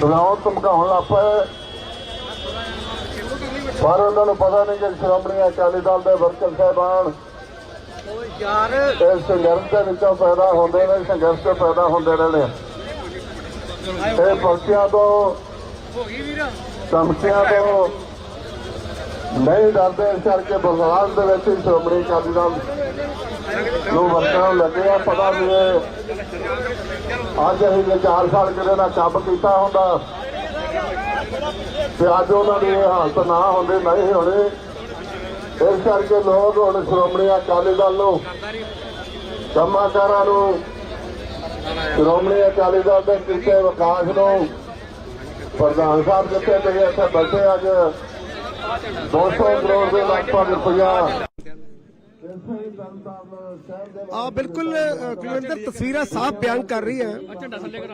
ਡਰਾਉਣ ਧਮਕਾਉਣ ਲੱਗ ਪਏ। ਪਰ ਉਹਨਾਂ ਨੂੰ ਪਤਾ ਨਹੀਂ ਕਿ ਸ਼੍ਰੋਮਣੀ ਅਕਾਲੀ ਦਲ ਦੇ ਵਰਕਰ ਸਾਹਿਬਾਨ ਯਾਰ ਇਸ ਸੰਘਰਸ਼ ਦੇ ਵਿੱਚੋਂ ਪੈਦਾ ਹੁੰਦੇ ਨੇ, ਸੰਘਰਸ਼ ਤੋਂ ਪੈਦਾ ਹੁੰਦੇ ਰਹੇ ਇਹ ਪਰਚੀਆਂ ਤੋਂ ਹੋ ਗਈ ਵੀਰ ਧਮਕੀਆਂ ਤੋਂ ਨਹੀਂ ਡਰਦੇ ਇਸ ਕਰਕੇ ਬਰਸਾਤ ਦੇ ਵਿੱਚ ਹੀ ਸ਼੍ਰੋਮਣੀ ਅਕਾਲੀ ਦਲ ਨੂੰ ਵਰਕਰਾਂ ਲੱਗੇ ਆ, ਪਤਾ ਵੀ ਅੱਜ ਅਸੀਂ ਜੇ 4 ਸਾਲ ਕਿਤੇ ਦਾ ਕੰਮ ਕੀਤਾ ਹੁੰਦਾ ਤੇ ਅੱਜ ਉਹਨਾਂ ਦੀ ਇਹ ਹਾਲਤ ਨਾ ਹੁੰਦੀ, ਨਹੀਂ ਹੋਣੀ। ਇਸ ਕਰਕੇ ਲੋਕ ਹੁਣ ਸ਼੍ਰੋਮਣੀ ਅਕਾਲੀ ਦਲ ਨੂੰ ਕੰਮਾਕਾਰਾਂ ਨੂੰ, ਸ਼੍ਰੋਮਣੀ ਅਕਾਲੀ ਦਲ ਦੇ ਕੀਤੇ ਵਿਕਾਸ ਨੂੰ ਪ੍ਰਧਾਨ ਸਾਹਿਬ ਜਿੱਥੇ ਤੇ ਇੱਥੇ ਬੈਠੇ ਅੱਜ 200 ਕਰੋੜ ਦੇ ਲਗਭਗ ਰੁਪਇਆ ਆ ਬਿਲਕੁਲ ਅ, ਕੁਲਵਿੰਦਰ ਤਸਵੀਰਾਂ ਸਾਫ਼ ਬਿਆਨ ਕਰ ਰਹੀ ਹੈ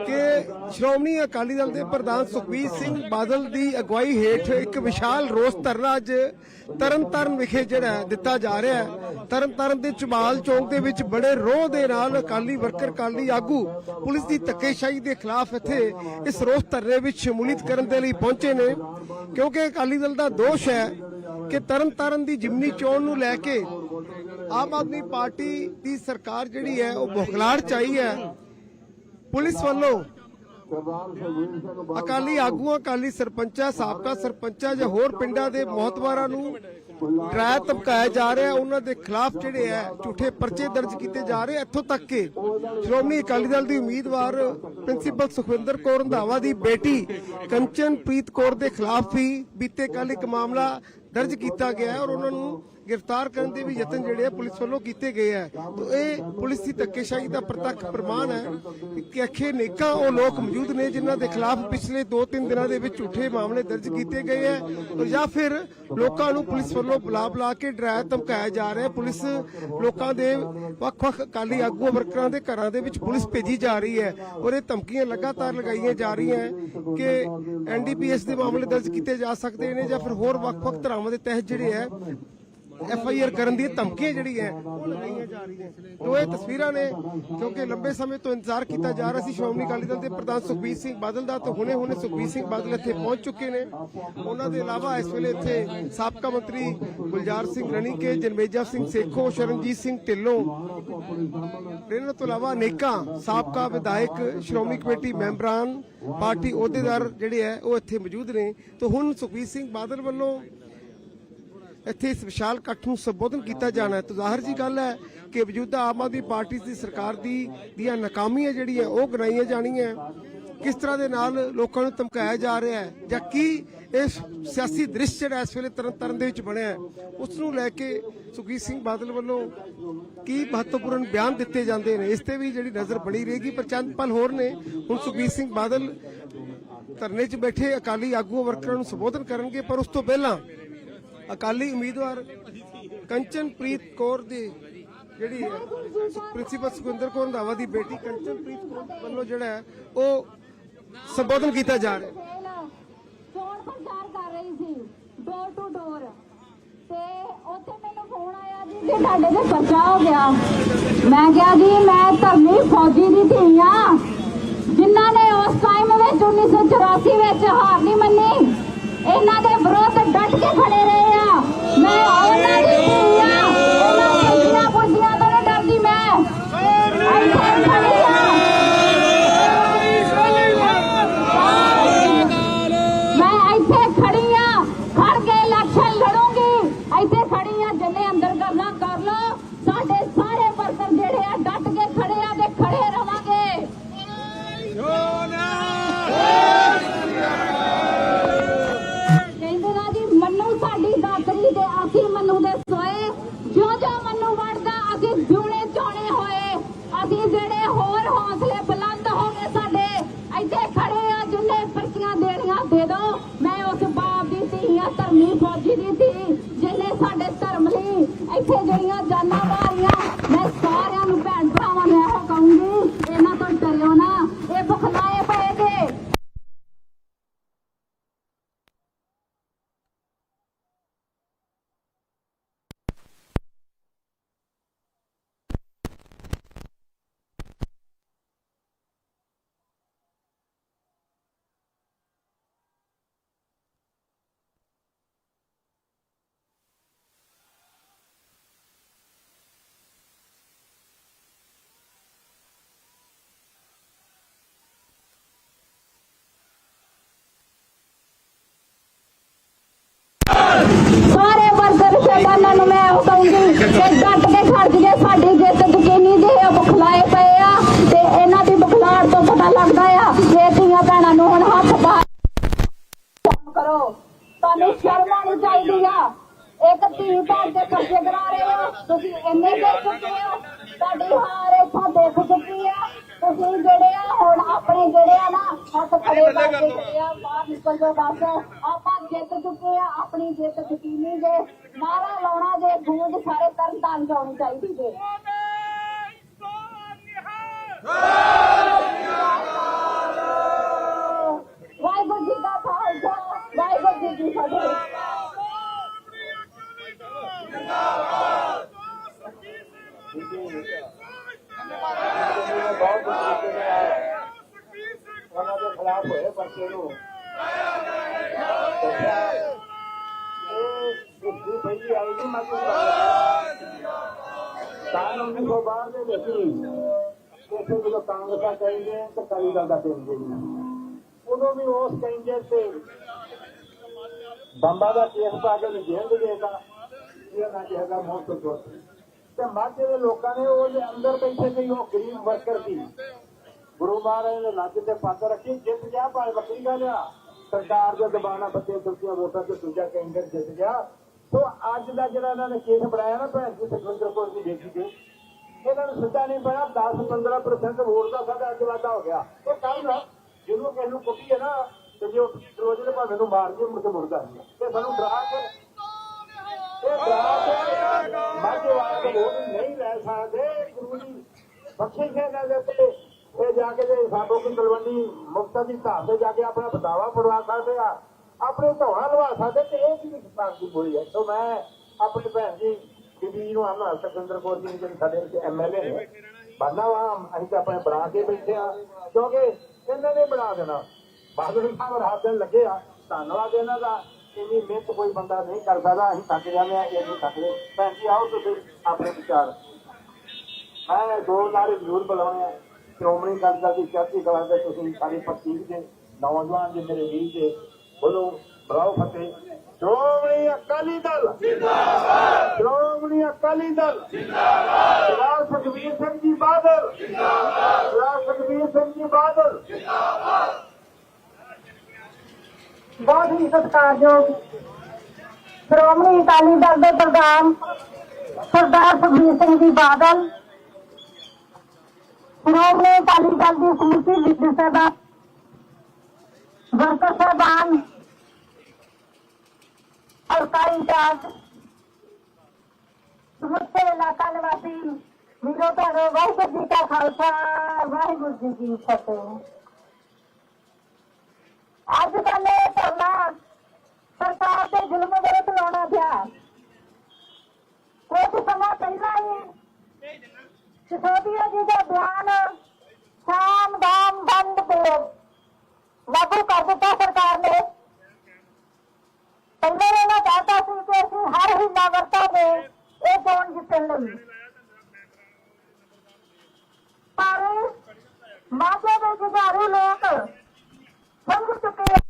ਕਿ ਸ਼੍ਰੋਮਣੀ ਅਕਾਲੀ ਦਲ ਦੇ ਪ੍ਰਧਾਨ ਸੁਖਬੀਰ ਸਿੰਘ ਬਾਦਲ ਦੀ ਅਗਵਾਈ ਹੇਠ ਇੱਕ ਵਿਸ਼ਾਲ ਰੋਸ ਧਰਨਾ ਅੱਜ ਤਰਨਤਾਰਨ ਵਿਖੇ ਜਿਹੜਾ ਦਿੱਤਾ ਜਾ ਰਿਹਾ ਹੈ। ਤਰਨਤਾਰਨ ਦੇ ਚਬਾਲ ਚੌਂਕ ਦੇ ਵਿੱਚ ਬੜੇ ਰੋਹ ਦੇ ਨਾਲ ਅਕਾਲੀ ਵਰਕਰ ਅਕਾਲੀ ਆਗੂ ਪੁਲਿਸ ਦੀ ਧੱਕੇਸ਼ਾਹੀ ਦੇ ਖਿਲਾਫ ਇੱਥੇ ਇਸ ਰੋਸ ਧਰਨੇ ਵਿੱਚ ਸ਼ਮੂਲੀਅਤ ਕਰਨ ਦੇ ਲਈ ਪਹੁੰਚੇ ਨੇ। ਕਿਉਂਕਿ ਅਕਾਲੀ ਦਲ ਦਾ ਦੋਸ਼ ਹੈ ਕਿ ਤਰਨਤਾਰਨ ਦੀ ਜਿਮਨੀ ਚੋਣ ਨੂੰ ਲੈ ਕੇ ਆਮ ਆਦਮੀ ਪਾਰਟੀ ਦੀ ਸਰਕਾਰ ਜਿਹੜੀ ਹੈ, ਉਹ ਬੁਖਲਾੜ ਚਾਹੀ ਹੈ। ਪੁਲਿਸ ਵੱਲੋਂ ਅਕਾਲੀ ਆਗੂਆਂ, ਅਕਾਲੀ ਸਰਪੰਚਾਂ, ਸਾਬਕਾ ਸਰਪੰਚਾਂ ਜਾਂ ਹੋਰ ਪਿੰਡਾਂ ਦੇ ਮਹਤਵਾਰਾਂ ਨੂੰ ਡਰਾਇਆ, ਧਮਕਾਇਆ ਜਾ ਰਿਹਾ। ਉਹਨਾਂ ਦੇ ਖਿਲਾਫ ਜਿਹੜੇ ਹੈ, ਝੂਠੇ ਪਰਚੇ ਦਰਜ ਕੀਤੇ ਜਾ ਰਹੇ। ਇੱਥੋਂ ਤੱਕ ਕਿ ਸ਼੍ਰੋਮਣੀ ਅਕਾਲੀ ਦਲ ਦੀ ਉਮੀਦਵਾਰ ਪ੍ਰਿੰਸੀਪਲ ਸੁਖਵਿੰਦਰ ਕੌਰ ਰੰਧਾਵਾ ਦੀ ਬੇਟੀ ਕੰਚਨਪ੍ਰੀਤ ਕੌਰ ਦੇ ਖਿਲਾਫ ਵੀ ਬੀਤੇ ਕੱਲ ਇੱਕ ਮਾਮਲਾ ਦਰਜ ਕੀਤਾ ਗਿਆ ਔਰ ਉਹਨਾਂ ਨੂੰ ਗ੍ਰਿਫਤਾਰ ਕਰਨ ਦੇ ਵੀ ਯਤਨ ਜਿਹੜੇ ਆ ਪੁਲਿਸ ਵੱਲੋਂ ਕੀਤੇ ਗਏ ਹੈ ਤਾਂ ਇਹ ਪੁਲਿਸ ਦੀ ਧੱਕੇਸ਼ਾਹੀ ਦਾ ਪ੍ਰਤੱਖ ਪ੍ਰਮਾਣ ਹੈ ਕਿ ਅਖੇ ਨੇਕਾਂ ਉਹ ਲੋਕ ਮੌਜੂਦ ਨੇ ਜਿਨ੍ਹਾਂ ਦੇ ਖਿਲਾਫ ਪਿਛਲੇ 2-3 ਦਿਨਾਂ ਦੇ ਵਿੱਚ ਝੂਠੇ ਮਾਮਲੇ ਦਰਜ ਕੀਤੇ ਗਏ ਹੈ ਔਰ ਜਾਂ ਫਿਰ ਲੋਕਾਂ ਨੂੰ ਪੁਲਿਸ ਵੱਲੋਂ ਬੁਲਾ ਬੁਲਾ ਕੇ ਡਰਾਇਆ, ਧਮਕਾਇਆ ਜਾ ਰਿਹਾ ਪੁਲਿਸ ਲੋਕਾਂ ਦੇ ਵੱਖ-ਵੱਖ ਅਕਾਲੀ ਆਗੂ ਵਰਕਰਾਂ ਦੇ ਘਰਾਂ ਦੇ ਵਿੱਚ ਪੁਲਿਸ ਭੇਜੀ ਜਾ ਰਹੀ ਹੈ ਔਰ ਇਹ ਧਮਕੀਆਂ ਲਗਾਤਾਰ ਲਗਾਈਆਂ ਜਾ ਰਹੀਆਂ ਹੈ ਕਿ ਐਨਡੀਪੀਐਸ ਦੇ ਮਾਮਲੇ ਦਰਜ ਕੀਤੇ ਜਾ ਸਕਦੇ ਨੇ ਜਾਂ ਫਿਰ ਹੋਰ ਵੱਖ-ਵੱਖ ਧਰਾਵਾਂ ਦੇ ਤਹਿਤ ਜਿਹੜੇ ਹੈ ਐਫ ਆਈ ਆਰ ਕਰਨ ਦੀ ਧਮਕੀਆਂ ਜਿਹੜੀ ਹੈ, ਉਹ ਲਗਾਈਆਂ ਜਾ ਰਹੀਆਂ। ਤੋ ਇਹ ਤਸਵੀਰਾਂ ਨੇ ਕਿਉਂਕਿ ਲੰਬੇ ਸਮੇਂ ਤੋਂ ਇੰਤਜ਼ਾਰ ਕੀਤਾ ਜਾ ਰਿਹਾ ਸੀ ਸ਼੍ਰੋਮਣੀ ਅਕਾਲੀ ਦਲ ਦੇ ਪ੍ਰਧਾਨ ਸੁਖਬੀਰ ਸਿੰਘ ਬਾਦਲ ਦਾ, ਤੇ ਹੁਣੇ ਹੁਣੇ ਸੁਖਬੀਰ ਸਿੰਘ ਬਾਦਲ ਇੱਥੇ ਪਹੁੰਚ ਚੁੱਕੇ ਨੇ। ਉਹਨਾਂ ਦੇ ਇਲਾਵਾ ਇਸ ਵੇਲੇ ਇੱਥੇ ਸਾਬਕਾ ਮੰਤਰੀ ਗੁਲਜ਼ਾਰ ਸਿੰਘ ਰਣੀਕੇ, ਜਨਮੇਜਾ ਸਿੰਘ ਸੇਖੋ, ਸ਼ਰਨਜੀਤ ਸਿੰਘ ਢਿੱਲੋਂ ਇਹਨਾਂ ਤੋਂ ਇਲਾਵਾ ਅਨੇਕਾਂ ਸਾਬਕਾ ਵਿਧਾਇਕ, ਸ਼੍ਰੋਮਣੀ ਕਮੇਟੀ ਮੈਂਬਰਾਂ, ਪਾਰਟੀ ਅਹੁਦੇਦਾਰ ਜਿਹੜੇ ਹੈ, ਉਹ ਇੱਥੇ ਮੌਜੂਦ ਨੇ। ਤੇ ਹੁਣ ਸੁਖਬੀਰ ਸਿੰਘ ਬਾਦਲ ਵੱਲੋਂ ਇੱਥੇ ਇਸ ਵਿਸ਼ਾਲ ਇਕੱਠ ਨੂੰ ਸੰਬੋਧਨ ਕੀਤਾ ਜਾਣਾ ਹੈ। ਤਾਂ ਜ਼ਾਹਰ ਜੀ ਗੱਲ ਹੈ ਕਿ ਮੌਜੂਦਾ ਆਮ ਆਦਮੀ ਪਾਰਟੀ ਦੀ ਸਰਕਾਰ ਦੀ, ਦੀਆਂ ਨਾਕਾਮੀਆਂ ਜਿਹੜੀ ਹੈ, ਉਹ ਗਨਾਈਆਂ ਜਾਣੀਆਂ ਕਿਸ ਤਰ੍ਹਾਂ ਦੇ ਨਾਲ ਲੋਕਾਂ ਨੂੰ ਧਮਕਾਇਆ ਜਾ ਰਿਹਾ ਹੈ ਜਾਂ ਕੀ ਇਹ ਸਿਆਸੀ ਦ੍ਰਿਸ਼ ਜਿਹੜਾ ਇਸ ਵੇਲੇ ਤਰਨ ਤਾਰਨ ਦੇ ਵਿੱਚ ਬਣਿਆ ਹੈ, ਉਸ ਨੂੰ ਲੈ ਕੇ ਸੁਖਬੀਰ ਸਿੰਘ ਬਾਦਲ ਵੱਲੋਂ ਕੀ ਮਹੱਤਵਪੂਰਨ ਬਿਆਨ ਦਿੱਤੇ ਜਾਂਦੇ ਨੇ? ਇਸ ਤੇ ਵੀ ਜਿਹੜੀ ਨਜ਼ਰ ਬਣੀ ਰਹੇਗੀ, ਪਰ ਚੰਦ ਪਲ ਹੋਰ ਨੇ। ਹੁਣ ਸੁਖਬੀਰ ਸਿੰਘ ਬਾਦਲ ਧਰਨੇ 'ਚ ਬੈਠੇ ਅਕਾਲੀ ਆਗੂ ਵਰਕਰਾਂ ਨੂੰ ਸੰਬੋਧਨ ਕਰਨਗੇ, ਪਰ ਉਸ ਤੋਂ ਪਹਿਲਾਂ ਅਕਾਲੀ ਉਮੀਦਵਾਰ ਕੰਚਨਪ੍ਰੀਤ ਕੌਰ ਦੀ ਜਿਹੜੀ ਪ੍ਰਿੰਸੀਪਲ ਸੁਖਿੰਦਰ ਕੌਰ ਰੰਧਾਵਾ ਦੀ ਬੇਟੀ ਕੰਚਨਪ੍ਰੀਤ ਕੌਰ ਵੱਲੋਂ ਜਿਹੜਾ ਹੈ, ਉਹ ਸੰਬੋਧਨ ਕੀਤਾ ਜਾ ਰਿਹਾ ਹੈ। ਚੋਣ ਪ੍ਰਚਾਰ ਕਰ ਰਹੀ ਸੀ ਡੋਰ ਟੂ ਡੋਰ ਤੇ ਉੱਥੇ ਮੈਨੂੰ ਫੋਨ ਆਇਆ ਜੀ ਕਿ ਤੁਹਾਡੇ ਤੇ ਪਰਚਾ ਹੋ ਗਿਆ। ਮੈਂ ਕਿਹਾ ਜੀ, ਮੈਂ ਧਰਮੀ ਫੌਜੀ ਦੀ ਧੀ ਆ। ਜਿਨ੍ਹਾਂ ਨੇ ਉਸ ਟਾਈਮ ਵਿੱਚ 1984 ਵਿੱਚ ਹਾਰ ਨਹੀਂ ਮੰਨੀ। ਇਹਨਾਂ ਦੇ ਵਿਰੁੱਧ ਡਟ ਕੇ ਖੜੇ ਰਹੇ ਆ। ਮੈਂ ਉਹਨਾਂ ਦੀ ਧੀ ਆ ਉਹਨਾਂ ਪੁੱਛੀਆਂ ਪੁੱਛੀਆਂ ਤੋਂ ਨਹੀਂ ਡਰਦੀ ਮੈਂ ਇੱਥੇ ਖੜੀ ਆ ਮੈਂ ਇੱਥੇ ਖੜੀ ਆ ਖੜ ਕੇ ਇਲੈਕਸ਼ਨ ਲੜੂੰਗੀ ਇੱਥੇ ਖੜੀ ਆ ਜਿੰਨੇ ਅੰਦਰ ਕਰਨਾ ਕਰ ਲੋ ਸਾਡੇ ਸਾਰੇ ਵਰਕਰ ਜਿਹੜੇ ਆ ਡਟ ਕੇ ਖੜੇ ਆ ਤੇ ਖੜੇ ਰਵਾਂਗੇ ਕਹਿੰਦੇ ਨਾ ਜੀ ਮੰਨੂ ਸਾਡੀ ਦਾਤਰੀ ਦੇ ਅਸੀਂ ਮੰਨੂ ਦੇ ਸੋਏ ਜਿਉਂ ਜਿਉਂ ਮੰਨੂ ਵੜਦਾ ਅਸੀਂ ਜੂਣੇ ਚੋਣੇ ਹੋਏ ਅਸੀਂ ਜਿਹੜੇ ਹੋਰ ਹੌਸਲੇ ਬੁਲੰਦ ਹੋ ਗਏ ਸਾਡੇ ਇੱਥੇ ਖੜੇ ਆ ਜਿੰਨੇ ਪਰਚੀਆਂ ਦੇਣੀਆਂ ਦੇ ਦੋ ਮੈਂ ਉਸ ਬਾਪ ਦੀ ਧੀ ਆ ਧਰਮੀ ਫੌਜੀ ਦੀ ਧੀ ਜਿਹਨੇ ਸਾਡੇ ਧਰਮ ਲਈ ਇੱਥੇ ਜਿਹੜੀਆਂ ਜਾਨਾਂ ਵਾਰੀਆਂ ਮੈਂ ਸਾਰਿਆਂ ਨੂੰ ਭੈਣ ਭਰਾਵਾਂ ਨੂੰ ਇਹੋ ਕਹੂੰਗੀ ਇਹਨਾਂ ਤੋਂ ਡਰਿਓ ਨਾ ਇਹ ਬੁਖਲਾਏ ਪਏ ਜੇ ਤੇ ਡੱਟ ਕੇ ਖੜ ਜੀਏ ਸਾਡੀ ਜਿੱਤ ਯਕੀਨੀ ਜੇ ਇਹ ਬੁਖਲਾਏ ਪਏ ਆ ਤੇ ਇਹਨਾਂ ਦੀ ਬੁਖਲਾੜ ਤੋਂ ਪਤਾ ਲੱਗਦਾ ਆ ਕਿ ਧੀਆਂ ਭੈਣਾਂ ਨੂੰ ਹੁਣ ਹੱਥ ਬਾਹਰ ਕੰਮ ਕਰੋ। ਤੁਹਾਨੂੰ ਸ਼ਰਮ ਆਉਣੀ ਚਾਹੀਦੀ ਆ। ਇੱਕ ਧੀ ਭੈਣ ਦੇ ਖਰਚੇ ਕਰਾ ਰਹੇ ਹੋ। ਤੁਸੀਂ ਇੰਨੇ ਦੇ ਚੁੱਕੇ ਹੋ। ਤੁਹਾਡੀ ਹਾਰ ਇੱਥੋਂ ਦੇਖ ਚੁੱਕੀ ਆ। ਤੁਸੀਂ ਜਿਹੜੇ ਆ ਹੁਣ ਆਪਣੇ ਜਿਹੜੇ ਆ ਨਾ ਹੱਥ ਖੜੇ ਕਰਕੇ ਜਿਹੜੇ ਆ ਬਾਹਰ ਨਿਕਲ ਜਾਓ ਬਸ। ਆਪਾਂ ਜਿੱਤ ਚੁੱਕੇ ਆ। ਆਪਣੀ ਜਿੱਤ ਯਕੀਨੀ ਜੇ। ਨਾਰਾ ਲਾਉਣਾ ਜੇ ਗੂੰਜ ਸਾਰੇ ਤਰਨ ਤਾਰਨ ਜਾਣੀ ਚਾਹੀਦੀ ਜੇ। ਵਾਹਿਗੁਰੂ ਜੀ ਦਾ ਖਾਲਸਾ ਵਾਹਿਗੁਰੂ ਜੀ ਕੀ ਫਤਿਹ ਬਹੁਤ ਤਰੀਕੇ ਨਾਲ ਉਹਨਾਂ ਦੇ ਖਿਲਾਫ ਹੋਏ ਪਰਚੇ ਨੂੰ ਇਹ ਸੁੱਧੀ ਪਈ ਆਈ ਨਹੀਂ ਮੈਂ ਤਾਂ ਕੋ ਬਾਹਰ ਦੇ ਵਿੱਚ ਇਸੇ ਜਦੋਂ ਕਾਂਗਰਸਾਂ ਕਹਿੰਦੇ ਤਾਂ ਕਾਲੀ ਦਲ ਦਾ ਕਹਿੰਦੇ ਉਦੋਂ ਵੀ ਉਸ ਕਹਿੰਦੇ ਤੇ ਬੰਬਾ ਦਾ ਕੇਸ ਪਾ ਕੇ ਜੇਲ੍ਹ ਦੇਗਾ ਇਹ ਨਾ ਕਿਹਾ ਮੌਤ ਤੋਂ ਤੇ ਮਾਝੇ ਦੇ ਲੋਕਾਂ ਨੇ ਉਹਦੇ ਅੰਦਰ ਬੈਠੇ ਕਈ ਉਹ ਗਰੀਬ ਵਰਕਰ ਸੀ। ਗੁਰੂ ਮਹਾਰਾਜ ਨੇ ਲੱਜ ਤੇ ਪੱਤ ਰੱਖੀ, ਜਿੱਤ ਗਿਆ ਭਾਵੇਂ ਵੱਖਰੀ ਗੱਲ ਆ। ਸਰਕਾਰ ਦੇ ਦਬਾਣਾ ਬੱਚੇ ਦੁੱਤੀਆਂ ਵੋਟਾਂ ਤੇ ਦੂਜਾ ਕੈਂਡੀਡੇਟ ਜਿੱਤ ਗਿਆ। ਸੋ ਅੱਜ ਦਾ ਜਿਹੜਾ ਇਹਨਾਂ ਨੇ ਕੇਸ ਬਣਾਇਆ ਨਾ ਭੈਣ ਜੀ, ਸੁਖਵਿੰਦਰ ਕੌਰ ਦੀ ਬੇਟੀ ਤੇ, ਇਹਨਾਂ ਨੂੰ ਸਿੱਧਾ ਨਹੀਂ ਪਿਆ 10-15% ਵੋਟ ਦਾ ਸਾਡਾ ਅੱਜ ਵਾਧਾ ਹੋ ਗਿਆ। ਉਹ ਕੱਲ ਜਿਹਨੂੰ ਕਿਸੇ ਨੂੰ ਕੁੱਟੀ ਹੈ ਨਾ ਤੇ ਜੇ ਉਹ ਰੋਜ਼ ਦੇ ਭਾਵੇਂ ਨੂੰ ਮਾਰ ਕੇ ਮੁੜ ਕੇ ਮੁੜਦਾ ਤੇ ਸਾਨੂੰ ਡਰਾ ਕੇ ਇਹ ਡਰਾ ਕੇ ਮਾਝੇ ਵਾਲੇ ਵੋਟ ਨਹੀਂ ਲੈ ਸਕਦੇ, ਗੁਰੂ ਜੀ। ਬਖਸ਼ੇ ਇਹਨਾਂ ਦੇ ਉੱਤੇ। ਇਹ ਜਾ ਕੇ ਜੇ ਸਾਬੋ ਕੀ ਤਲਵੰਡੀ ਮੁਕਤਾ ਦੀ ਧਾਰ ਤੇ ਜਾ ਕੇ ਆਪਣਾ ਬਤਾਵਾ ਪੜਵਾ ਸਕਦੇ ਆ, ਆਪਣੇ ਧੌਣਾ ਲਵਾ ਸਕਦੇ ਤੇ ਇਹ ਕੀ ਪਾਕ ਦੀ ਬੋਲੀ ਹੈ ਸੋ ਮੈਂ ਆਪਣੀ ਭੈਣ ਜੀ ਬੀਬੀ ਨੂੰ ਆਮਨਾ ਸੁਖਿੰਦਰ ਕੌਰ ਜੀ ਜਿਹੜੇ ਸਾਡੇ ਇੱਥੇ ਐਮਐਲਏ ਨੇ ਬਾਨਾ ਵਾ, ਅਸੀਂ ਤਾਂ ਆਪਣੇ ਬਣਾ ਕੇ ਬੈਠੇ ਆ। ਕਿਉਂਕਿ ਇਹਨਾਂ ਨੇ ਬਣਾ ਦੇਣਾ। ਬਾਦਲ ਸਾਹਿਬ ਰਾਤ ਦਿਨ ਲੱਗੇ ਆ ਧੰਨਵਾਦ ਇਹਨਾਂ ਦਾ ਇੰਨੀ ਮਿਹਨਤ ਕੋਈ ਬੰਦਾ ਨਹੀਂ ਕਰ ਸਕਦਾ ਅਸੀਂ ਥੱਕ ਜਾਂਦੇ ਆ ਇਹ ਨਹੀਂ ਥੱਕਦੇ। ਭੈਣ ਜੀ ਆਓ ਤੁਸੀਂ ਆਪਣੇ ਵਿਚਾਰ। ਮੈਂ ਦੋ ਨਾਰੇ ਜ਼ਰੂਰ ਬੁਲਾਉਣੇ ਆ। ਸ਼੍ਰੋਮਣੀ ਅਕਾਲੀ ਦਲ ਦੀ ਚੜ੍ਹਦੀ ਕਲਾ ਦੇ ਤੁਸੀਂ ਸਾਰੇ ਪ੍ਰਤੀਕ ਦੇ ਨੌਜਵਾਨ ਜੇ ਮੇਰੇ ਵੀਰ ਦੇ ਬੋਲੋ ਬਰਾਓ ਫਤਿਹ। ਸ਼੍ਰੋਮਣੀ ਅਕਾਲੀ ਦਲ। ਜਿੰਦਾਬਾਦ। ਸ਼੍ਰੋਮਣੀ ਅਕਾਲੀ ਦਲ। ਜਿੰਦਾਬਾਦ। ਸਰਦਾਰ ਸੁਖਬੀਰ ਸਿੰਘ ਜੀ ਬਾਦਲ। ਜਿੰਦਾਬਾਦ। ਸਰਦਾਰ ਸੁਖਬੀਰ ਸਿੰਘ ਜੀ ਬਾਦਲ। ਬਹੁਤ ਹੀ ਸਤਿਕਾਰਯੋਗ ਸ਼੍ਰੋਮਣੀ ਅਕਾਲੀ ਦਲ ਦੇ ਪ੍ਰਧਾਨ ਸਰਦਾਰ ਸੁਖਬੀਰ ਸਿੰਘ ਜੀ ਬਾਦਲ, ਸ਼੍ਰੋਮਣੀ ਅਕਾਲੀ ਦਲ ਦੀ ਸਮੁੱਚੀ ਲੀਡਰ ਸਭਾ ਵਰਕਰ ਸਾਹਿਬਾਨ ਹਲਕਾ ਇੰਚਾਰਜ ਸਮੁੱਚੇ ਇਲਾਕਾ ਨਿਵਾਸੀ ਵੀਰੋ, ਤੁਹਾਡੇ ਵਾਹਿਗੁਰੂ ਜੀ ਕਾ ਖਾਲਸਾ, ਵਾਹਿਗੁਰੂ ਜੀ ਕੀ ਫਤਿਹ। ਅੱਜ ਕੱਲ੍ਹ ਇਹ ਧਰਨਾ ਸਰਕਾਰ ਦੇ ਜ਼ੁਲਮ ਵਿਰੁੱਧ ਲਾਉਣਾ ਪਿਆ। ਕੁਝ ਸਮਾਂ ਪਹਿਲਾਂ ਹੀ ਸਿਸੋਦੀਆ ਜੀ ਦਾ ਬਿਆਨ ਸ਼ਾਮ ਦਾਮ ਬੰਦ ਤੇ ਲਾਗੂ ਕਰ ਦਿੱਤਾ ਸਰਕਾਰ ਨੇ। ਪਹਿਲੇ ਇਹਨਾਂ ਚਾਹਤਾ ਸੀ ਕਿ ਅਸੀਂ ਹਰ ਹੀਲਾ ਵਰਤਾਂਗੇ ਇਹ ਚੋਣ ਜਿੱਤਣ ਲਈ। ਪਰ ਮਾਝੇ ਦੇ ਜੁਝਾਰੂ ਲੋਕ ਸਮਝ ਚੁੱਕੇ ਔਰ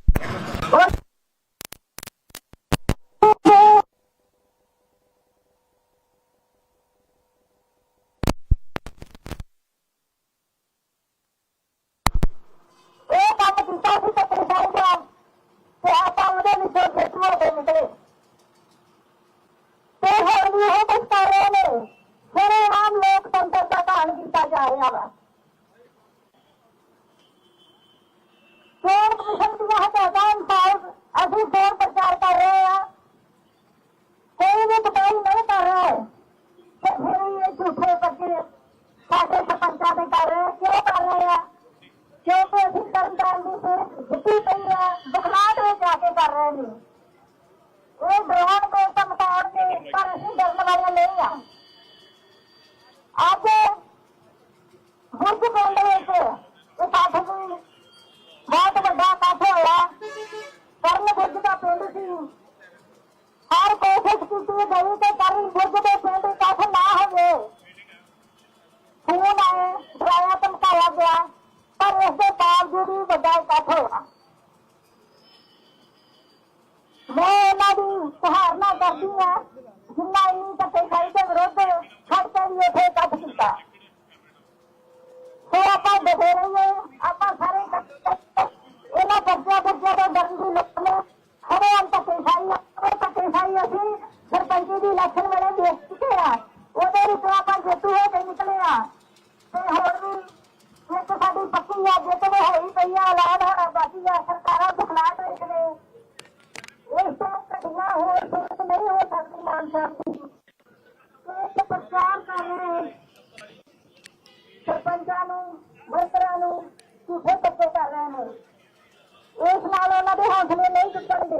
ਨਾਲ ਹੌਸਲੇ ਨਹੀਂ ਟੁੱਟਣਗੇ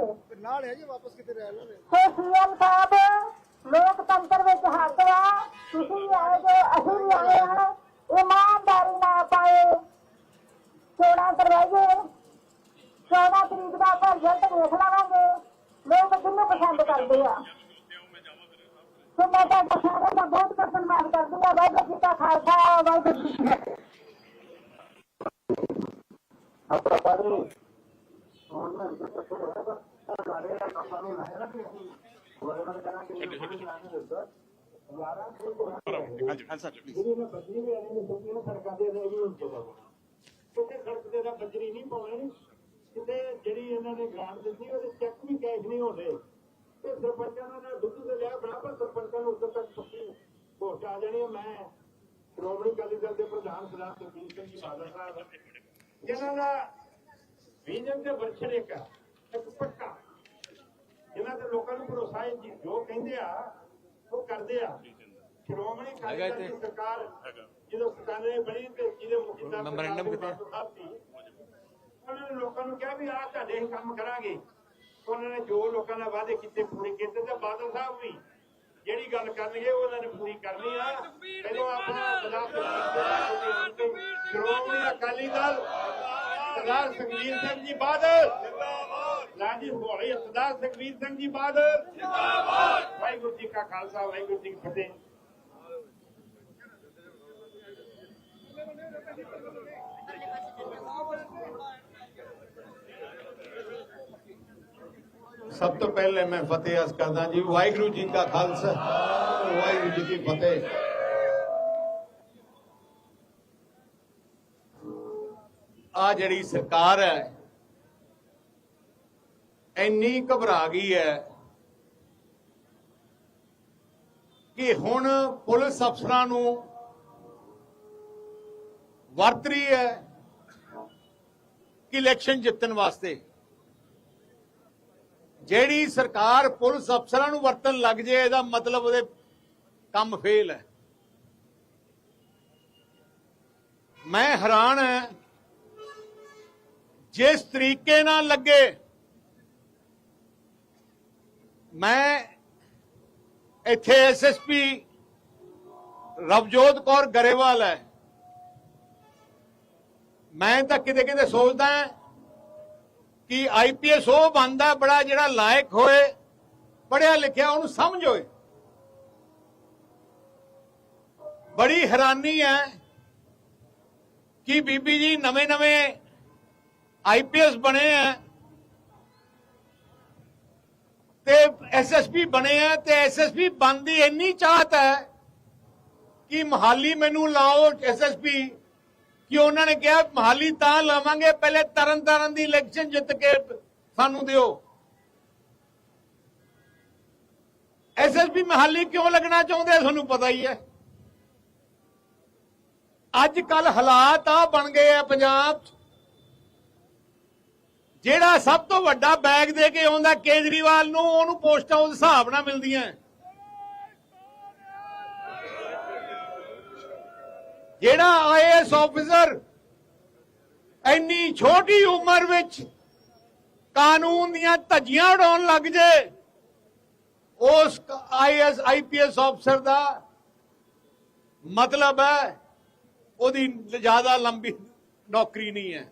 ਹੈ ਜੀ, ਵਾਪਸ ਕਿਤੇ ਰਹਿ ਲੈਣੇ ਸੋ ਸੀਐਮ ਸਾਹਿਬ, ਲੋਕਤੰਤਰ ਵਿੱਚ ਹੱਕ ਆ ਤੁਸੀਂ ਆਏ ਜੋ ਅਸੀਂ ਵੀ ਆਏ ਹਾਂ। ਇਮਾਨਦਾਰੀ ਨਾਲ ਪਾਏ ਚੋਣਾਂ ਕਰਵਾਈਏ। 14 ਤਰੀਕ ਦਾ ਆਪਾਂ ਰਿਜ਼ਲਟ ਵੇਖ ਲਵਾਂਗੇ। ਲੋਕ ਕਿੰਨੂੰ ਪਸੰਦ ਕਰਦੇ ਆ? ਸੋ ਮੈਂ ਤੁਹਾਡਾ ਸਾਰਿਆਂ ਦਾ ਬਹੁਤ ਧੰਨਵਾਦ ਕਰਦੀ ਹਾਂ। ਵਾਹਿਗੁਰੂ ਜੀ ਕਾ ਖਾਲਸਾ, ਵਾਹਿਗੁਰੂ ਜੀ ਕੀ ਫਤਿਹ। ਆਪਣਾ ਪਾਣੀ ਜਿਹੜੀ ਮੈਂ ਬੱਜਰੀ ਵੀ ਆਣੀ ਨਹੀਂ ਸੁੱਕੀ ਨਾ ਸੜਕਾਂ ਦੇ ਇਹ ਵੀ ਹੁਣ ਕਿਉਂਕਿ ਸੜਕ ਦੇ ਦਾ ਬੱਜਰੀ ਨਹੀਂ ਪਾਉਣੀ ਕਿਤੇ ਜਿਹੜੀ ਇਹਨਾਂ ਨੇ ਗ੍ਰਾਂਟ ਦਿੱਤੀ ਉਹਦੇ ਚੈੱਕ ਵੀ ਕੈਸ਼ ਨਹੀਂ ਹੁੰਦੇ ਤੇ ਸਰਪੰਚਾਂ ਨੇ ਦੁੱਧ ਤੇ ਲਿਆ ਬਰਾਬਰ ਸਰਪੰਚਾਂ ਨੂੰ ਉੱਧਰ ਤੱਕ ਪੱਕੀ ਵੋਟ ਆ ਜਾਣੀ ਮੈਂ ਸ਼੍ਰੋਮਣੀ ਅਕਾਲੀ ਦਲ ਦੇ ਪ੍ਰਧਾਨ ਸਰਦਾਰ ਸੁਖਬੀਰ ਸਿੰਘ ਜੀ ਬਾਦਲ ਸਾਹਿਬ ਜਿਨ੍ਹਾਂ ਦਾ ਵਿਜ਼ਨ ਤੇ ਵਰਛਣ ਇੱਕ ਇੱਕ ਪੱਕਾ ਜਿਨ੍ਹਾਂ ਤੇ ਲੋਕਾਂ ਨੂੰ ਭਰੋਸਾ ਹੈ ਜੋ ਕਹਿੰਦੇ ਆ ਉਹ ਕਰਦੇ ਆ। ਸ਼੍ਰੋਮਣੀ ਅਕਾਲੀ ਦਲ ਦੀ ਸਰਕਾਰ ਜਦੋਂ ਸਰਕਾਰ ਨੇ ਬਣੀ ਤੇ ਜਿਹਦੇ ਮੁਖੀ ਸਾਹਿਬ ਮੈਮੋਰੈਂਡਮ ਕਿਤੇ ਉਹਨਾਂ ਨੇ ਲੋਕਾਂ ਨੂੰ ਕਿਹਾ ਵੀ ਆਹ ਤੁਹਾਡੇ ਅਸੀਂ ਕੰਮ ਕਰਾਂਗੇ। ਉਹਨਾਂ ਨੇ ਜੋ ਲੋਕਾਂ ਨਾਲ ਵਾਅਦੇ ਕੀਤੇ ਪੂਰੇ ਕੀਤੇ ਤੇ ਬਾਦਲ ਸਾਹਿਬ ਵੀ ਜਿਹੜੀ ਗੱਲ ਕਰਨਗੇ ਉਹ ਉਹਨਾਂ ਨੇ ਪੂਰੀ ਕਰਨੀ ਆ। ਪਹਿਲਾਂ ਆਪਣਾ ਪੰਜਾਬ ਸ਼੍ਰੋਮਣੀ ਅਕਾਲੀ ਦਲ ਸਰਦਾਰ ਸੁਖਬੀਰ ਸਿੰਘ ਜੀ ਬਾਦਲ ਜਿੰਦਾਬਾਦ ਲਾਜੀ ਹੋਲੀ ਸਰਦਾਰ ਸੁਖਬੀਰ ਸਿੰਘ ਜੀ ਬਾਦਲ ਜਿੰਦਾਬਾਦ ਵਾਹਿਗੁਰੂ ਜੀ ਕਾ ਖਾਲਸਾ ਵਾਹਿਗੁਰੂ ਜੀ ਕੀ ਫਤਿਹ ਸਭ ਤੋਂ ਪਹਿਲੇ ਮੈਂ ਫਤਿਹ ਅਰਜ਼ ਕਰਦਾ ਜੀ ਵਾਹਿਗੁਰੂ ਜੀ ਕਾ ਖਾਲਸਾ ਵਾਹਿਗੁਰੂ ਜੀ ਕੀ ਫਤਿਹ ਆ ਜਿਹੜੀ ਸਰਕਾਰ ਹੈ ਇੰਨੀ ਘਬਰਾ ਗਈ ਹੈ ਕਿ ਹੁਣ ਪੁਲਿਸ ਅਫਸਰਾਂ ਨੂੰ ਵਰਤ ਰਹੀ ਹੈ ਕਿ ਇਲੈਕਸ਼ਨ ਜਿੱਤਣ ਵਾਸਤੇ। ਜਿਹੜੀ ਸਰਕਾਰ ਪੁਲਿਸ ਅਫਸਰਾਂ ਨੂੰ ਵਰਤਣ ਲੱਗ ਜੇ, ਇਹਦਾ ਮਤਲਬ ਉਹਦੇ ਕੰਮ ਫੇਲ ਹੈ। ਮੈਂ ਹੈਰਾਨ ਹਾਂ, ਜਿਸ ਤਰੀਕੇ ਨਾਲ ਲੱਗੇ ਮੈਂ ਇੱਥੇ ਐਸਐਸਪੀ ਰਵਜੋਤ ਕੌਰ ਗਰੇਵਾਲ ਹੈ। ਮੈਂ ਤਾਂ ਕਿਤੇ ਕਿਤੇ ਸੋਚਦਾ ਹਾਂ ਕਿ ਆਈਪੀਐਸ ਉਹ ਬੰਦਾ ਬੜਾ ਜਿਹੜਾ ਲਾਇਕ ਹੋਏ ਪੜਿਆ ਲਿਖਿਆ ਉਹਨੂੰ ਸਮਝ ਹੋਏ। ਬੜੀ ਹੈਰਾਨੀ ਹੈ ਕਿ ਬੀਬੀ ਜੀ ਨਵੇਂ ਨਵੇਂ ਆਈਪੀਐਸ ਬਣੇ ਆ ਤੇ ਐਸਐਸਪੀ ਬਣੇ ਆ ਤੇ ਐਸਐਸਪੀ ਬੰਦੀ ਇੰਨੀ ਚਾਹਤ ਹੈ ਕਿ ਮਹਾਲੀ ਮੈਨੂੰ ਲਾਓ ਐਸਐਸਪੀ ਕਿ ਉਹਨਾਂ ਨੇ ਕਿਹਾ, ਮਹਾਲੀ ਤਾਂ ਲਾਵਾਂਗੇ, ਪਹਿਲੇ ਤਰਨ ਤਾਰਨ ਦੀ ਇਲੈਕਸ਼ਨ ਜਿੱਤ ਕੇ ਸਾਨੂੰ ਦਿਓ। ਐਸਐਸਪੀ ਮਹਾਲੀ ਕਿਉਂ ਲੱਗਣਾ ਚਾਹੁੰਦੇ ਆ, ਤੁਹਾਨੂੰ ਪਤਾ ਹੀ ਹੈ। ਅੱਜ ਕੱਲ ਹਾਲਾਤ ਆ ਬਣ ਗਏ ਆ ਪੰਜਾਬ 'ਚ। ਜਿਹੜਾ ਸਭ ਤੋਂ ਵੱਡਾ ਬੈਗ ਦੇ ਕੇ ਆਉਂਦਾ ਕੇਜਰੀਵਾਲ ਨੂੰ, ਉਹਨੂੰ ਪੋਸਟਾਂ ਉਸ ਹਿਸਾਬ ਨਾਲ ਮਿਲਦੀਆਂ। ਜਿਹੜਾ ਆਈਐਸ ਆਫੀਸਰ ਇੰਨੀ ਛੋਟੀ ਉਮਰ ਵਿੱਚ ਕਾਨੂੰਨ ਦੀਆਂ ਧੱਜੀਆਂ ਉਡਾਉਣ ਲੱਗ ਜੇ, ਉਸ ਆਈਐਸ ਆਈਪੀਐਸ ਅਫਸਰ ਦਾ ਮਤਲਬ ਹੈ ਉਹਦੀ ਜ਼ਿਆਦਾ ਲੰਬੀ ਨੌਕਰੀ ਨਹੀਂ ਹੈ।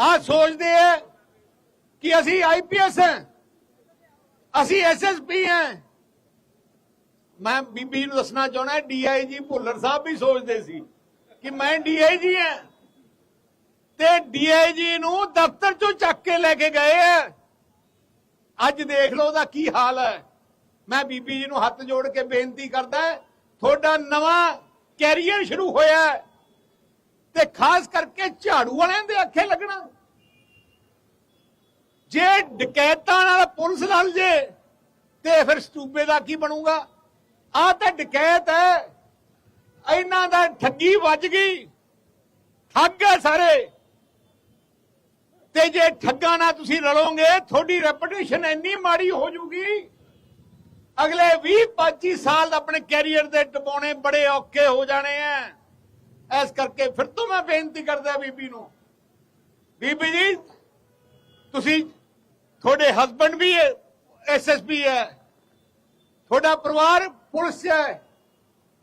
ਆ ਸੋਚਦੇ ਆ ਕਿ ਅਸੀਂ ਆਈਪੀਐਸ ਹਾਂ। ਅਸੀਂ ਐਸਐਸਪੀ ਹਾਂ। ਮੈਂ ਬੀਬੀ ਨੂੰ ਦੱਸਣਾ ਚਾਹਣਾ ਡੀਆਈਜੀ ਭੁੱਲਰ ਸਾਹਿਬ ਵੀ ਸੋਚਦੇ ਸੀ ਕਿ ਮੈਂ ਡੀਆਈਜੀ ਹਾਂ। ਤੇ ਡੀਆਈਜੀ ਨੂੰ ਦਫ਼ਤਰ ਚੋਂ ਚੱਕ ਕੇ ਲੈ ਕੇ ਗਏ ਆ। ਅੱਜ ਦੇਖ ਲਓ ਉਹਦਾ ਕੀ ਹਾਲ ਹੈ। ਮੈਂ ਬੀਬੀ ਜੀ ਨੂੰ ਹੱਥ ਜੋੜ ਕੇ ਬੇਨਤੀ ਕਰਦਾ, ਤੁਹਾਡਾ ਨਵਾਂ ਕੈਰੀਅਰ ਸ਼ੁਰੂ ਹੋਇਆ ਹੈ। ਤੇ ਖਾਸ ਕਰਕੇ ਝਾੜੂ ਵਾਲਿਆਂ ਦੇ ਅੱਖੇ ਲੱਗਣਾ। ਜੇ ਡਕੈਤਾਂ ਨਾਲ ਪੁਲਿਸ ਲੜ ਜੇ, ਤੇ ਫਿਰ ਸਟੂਬੇ ਦਾ ਕੀ ਬਣੂਗਾ? ਆ ਤਾਂ ਡਕੈਤ ਹੈ। ਇਹਨਾਂ ਦਾ ਠੱਗੀ ਵੱਜ ਗਈ। ਠੱਗ ਹੈ ਸਾਰੇ। ਤੇ ਜੇ ਠੱਗਾਂ ਨਾਲ ਤੁਸੀਂ ਰਲੋਗੇ ਤੁਹਾਡੀ ਰੈਪੂਟੇਸ਼ਨ ਇੰਨੀ ਮਾੜੀ ਹੋ ਜੂਗੀ। ਅਗਲੇ 20 25 ਸਾਲ ਆਪਣੇ ਕੈਰੀਅਰ ਦੇ ਟਪਾਉਣੇ ਬੜੇ ਔਖੇ ਹੋ ਜਾਣੇ ਆ। ਇਸ ਕਰਕੇ ਫਿਰ ਤੋਂ ਮੈਂ ਬੇਨਤੀ ਕਰਦਾ ਬੀਬੀ ਨੂੰ। ਬੀਬੀ ਜੀ, ਤੁਸੀਂ ਤੁਹਾਡੇ ਹਸਬੰਡ ਵੀ ਐਸਐਸਪੀ ਹੈ। ਤੁਹਾਡਾ ਪਰਿਵਾਰ ਪੁਲਿਸ ਹੈ।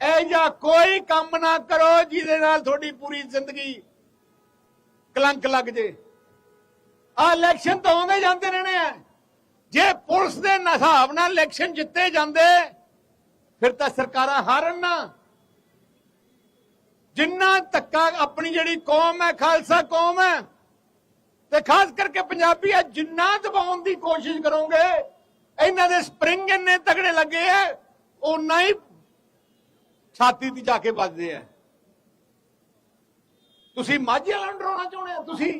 ਇਹ ਜਾਂ ਕੋਈ ਕੰਮ ਨਾ ਕਰੋ ਜਿਹਦੇ ਨਾਲ ਤੁਹਾਡੀ ਪੂਰੀ ਜ਼ਿੰਦਗੀ ਕਲੰਕ ਲੱਗ ਜੇ। ਆ ਇਲੈਕਸ਼ਨ ਤਾਂ ਆਉਂਦੇ ਜਾਂਦੇ ਰਹਿਣੇ ਆ। ਜੇ ਪੁਲਿਸ ਦੇ ਹਿਸਾਬ ਨਾਲ ਇਲੈਕਸ਼ਨ ਜਿੱਤੇ ਜਾਂਦੇ, ਫਿਰ ਤਾਂ ਸਰਕਾਰਾਂ ਹਾਰਨ ਨਾ। ਧੱਕਾ ਆਪਣੀ ਜਿਹੜੀ ਕੌਮ ਹੈ, ਖਾਲਸਾ ਕੌਮ ਹੈ। ਤੇ ਖਾਸ ਕਰਕੇ ਪੰਜਾਬੀ ਆ ਜਿੰਨਾ ਦਬਾਉਣ ਦੀ ਕੋਸ਼ਿਸ਼ ਕਰੋਗੇ, ਇਹਨਾਂ ਦੇ ਸਪਰਿੰਗ ਇੰਨੇ ਤਗੜੇ ਲੱਗੇ ਆ ਉਨਾ ਹੀ ਛਾਤੀ ਤੇ ਜਾ ਕੇ ਵੱਜਦੇ ਆ ਤੁਸੀਂ ਮਾਝੇ ਵਾਲਾ ਨੂੰ ਡਰਾਉਣਾ ਚਾਹੁੰਦੇ ਆ ਤੁਸੀਂ?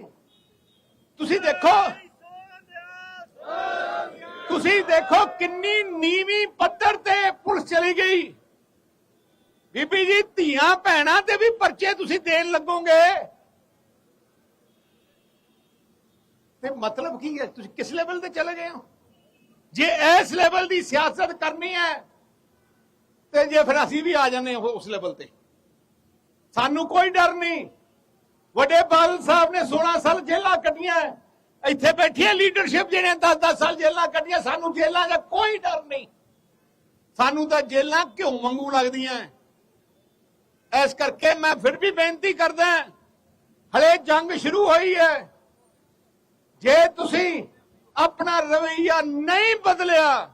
ਤੁਸੀਂ ਦੇਖੋ। ਤੁਸੀਂ ਦੇਖੋ ਕਿੰਨੀ ਨੀਵੀਂ ਪੱਧਰ ਤੇ ਪੁਲਿਸ ਚਲੀ ਗਈ। ਬੀਬੀ ਜੀ, ਧੀਆਂ ਭੈਣਾਂ ਤੇ ਵੀ ਪਰਚੇ ਤੁਸੀਂ ਦੇਣ ਲੱਗੋਗੇ। ਤੇ ਮਤਲਬ ਕੀ ਹੈ? ਤੁਸੀਂ ਕਿਸ ਲੈਵਲ ਤੇ ਚਲੇ ਗਏ ਹੋ? ਜੇ ਇਸ ਲੈਵਲ ਦੀ ਸਿਆਸਤ ਕਰਨੀ ਹੈ, ਤੇ ਜੇ ਫਿਰ ਅਸੀਂ ਵੀ ਆ ਜਾਂਦੇ ਹਾਂ ਉਸ ਲੈਵਲ ਤੇ। ਸਾਨੂੰ ਕੋਈ ਡਰ ਨਹੀਂ। ਵੱਡੇ ਬਾਦਲ ਸਾਹਿਬ ਨੇ 16 ਸਾਲ ਜੇਲਾਂ ਕੱਟੀਆਂ ਇੱਥੇ ਬੈਠੀ ਹੈ ਲੀਡਰਸ਼ਿਪ ਜਿਹਨੇ 10-10 ਸਾਲ ਜੇਲਾਂ ਕੱਟੀਆਂ ਸਾਨੂੰ ਜੇਲਾਂ ਦਾ ਕੋਈ ਡਰ ਨਹੀਂ। ਸਾਨੂੰ ਤਾਂ ਜੇਲਾਂ ਘਿਓ ਵਾਂਗੂ ਲੱਗਦੀਆਂ। ਇਸ ਕਰਕੇ ਮੈਂ ਫਿਰ ਵੀ ਬੇਨਤੀ ਕਰਦਾ ਹਲੇ ਜੰਗ ਸ਼ੁਰੂ ਹੋਈ ਹੈ। ਜੇ ਤੁਸੀਂ ਆਪਣਾ ਰਵਈਆ ਨਹੀਂ ਬਦਲਿਆ,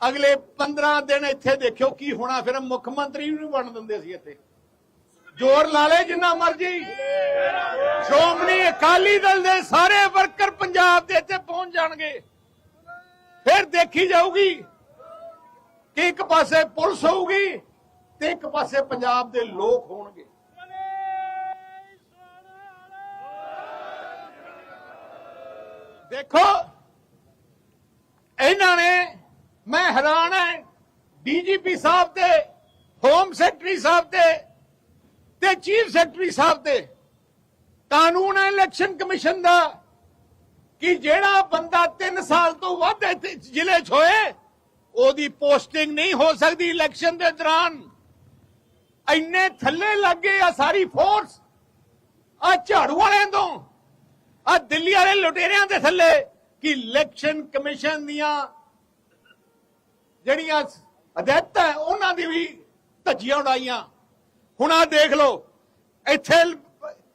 ਅਗਲੇ 15 ਦਿਨ ਇੱਥੇ ਦੇਖਿਓ ਕੀ ਹੋਣਾ, ਫਿਰ ਮੁੱਖ ਮੰਤਰੀ ਨੂੰ ਬਣ ਦਿੰਦੇ ਸੀ ਇੱਥੇ। ਜ਼ੋਰ ਲਾ ਲੈ ਜਿੰਨਾ ਮਰਜ਼ੀ। ਸ਼੍ਰੋਮਣੀ ਅਕਾਲੀ ਦਲ ਦੇ ਸਾਰੇ ਵਰਕਰ ਪੰਜਾਬ ਦੇ ਇੱਥੇ ਪਹੁੰਚ ਜਾਣਗੇ। ਫਿਰ ਦੇਖੀ ਜਾਊਗੀ ਕਿ ਇੱਕ ਪਾਸੇ ਪੁਲਿਸ ਹੋਊਗੀ ਤੇ ਇੱਕ ਪਾਸੇ ਪੰਜਾਬ ਦੇ ਲੋਕ ਹੋਣਗੇ। ਦੇਖੋ, ਇਹਨਾਂ ਨੇ, ਮੈਂ ਹੈਰਾਨ ਹੈ, ਡੀਜੀਪੀ ਸਾਹਿਬ ਤੇ, ਹੋਮ ਸੈਕਟਰੀ ਸਾਹਿਬ ਤੇ ਤੇ ਚੀਫ ਸੈਕਟਰੀ ਸਾਹਿਬ ਤੇ ਕਾਨੂੰਨ ਹੈ ਇਲੈਕਸ਼ਨ ਕਮਿਸ਼ਨ ਦਾ ਕਿ ਜਿਹੜਾ ਬੰਦਾ 3 ਸਾਲ ਤੋਂ ਵੱਧ ਜ਼ਿਲ੍ਹੇ 'ਚ ਹੋਏ, ਉਹਦੀ ਪੋਸਟਿੰਗ ਨਹੀਂ ਹੋ ਸਕਦੀ ਇਲੈਕਸ਼ਨ ਦੇ ਦੌਰਾਨ। ਇੰਨੇ ਥੱਲੇ ਲੱਗੇ ਆ ਸਾਰੀ ਫੋਰਸ ਆ ਝਾੜੂ ਵਾਲਿਆਂ ਤੋਂ। ਆ ਦਿੱਲੀ ਵਾਲੇ ਲੁਟੇਰਿਆਂ ਦੇ ਥੱਲੇ ਕਿ ਇਲੈਕਸ਼ਨ ਕਮਿਸ਼ਨ ਦੀਆਂ ਜਿਹੜੀਆਂ ਹਦਾਇਤਾਂ ਉਹਨਾਂ ਦੀ ਵੀ ਧੱਜੀਆਂ ਉਡਾਈਆਂ। ਹੁਣ ਆ ਦੇਖ ਲਓ, ਇੱਥੇ